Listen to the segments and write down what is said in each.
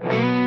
ต้อ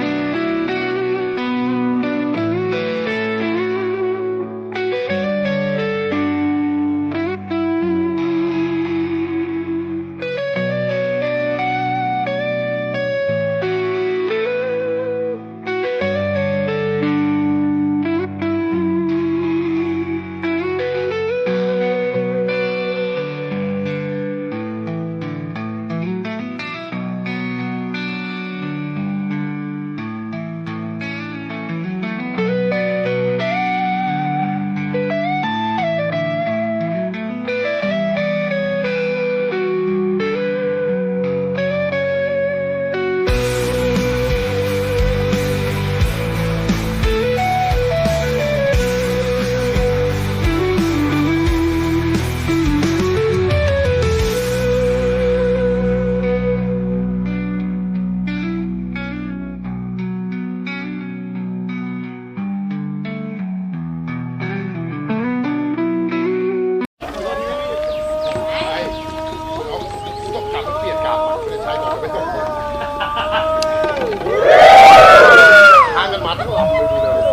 มา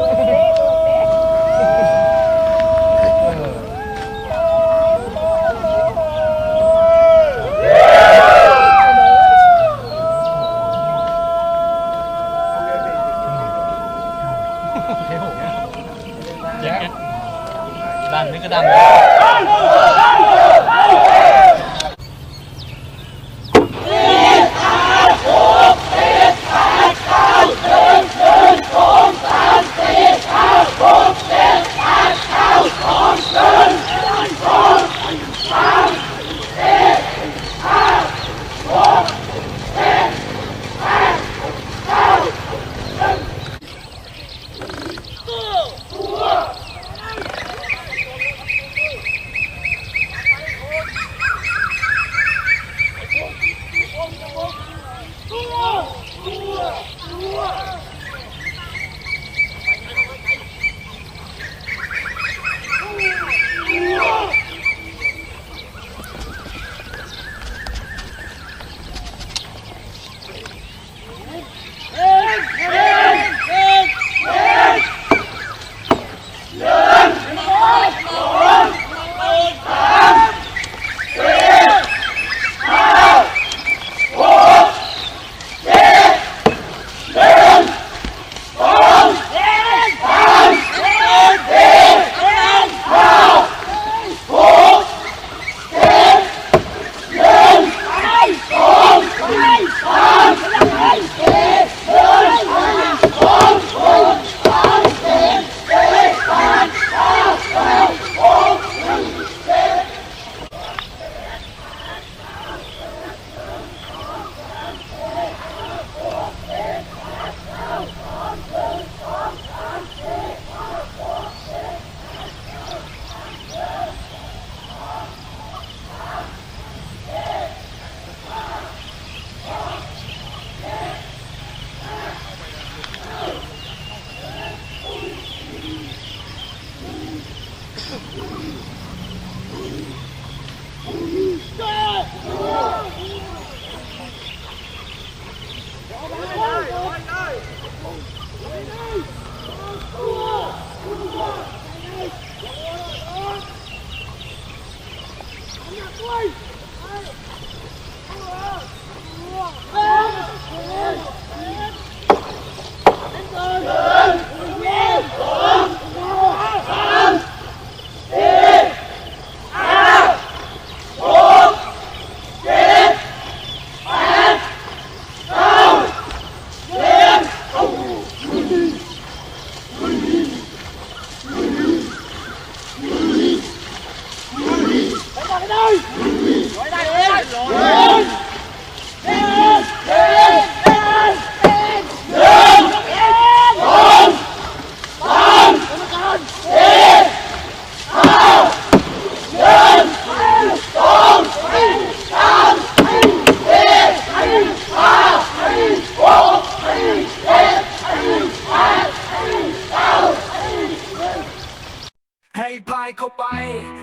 ให้พายเข้าไป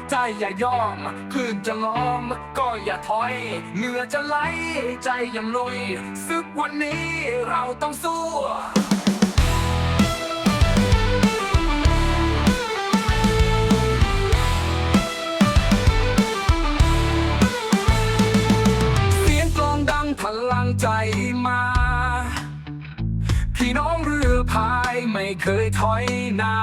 ใจอย่ายอมพื้นจะล้อม ก็อย่าถอย เหงื่อจะไหล ใจยังลุยซึกวันนี้เราต้องสู้พลังใจมา พี่น้องเรือพายไม่เคยถอยนา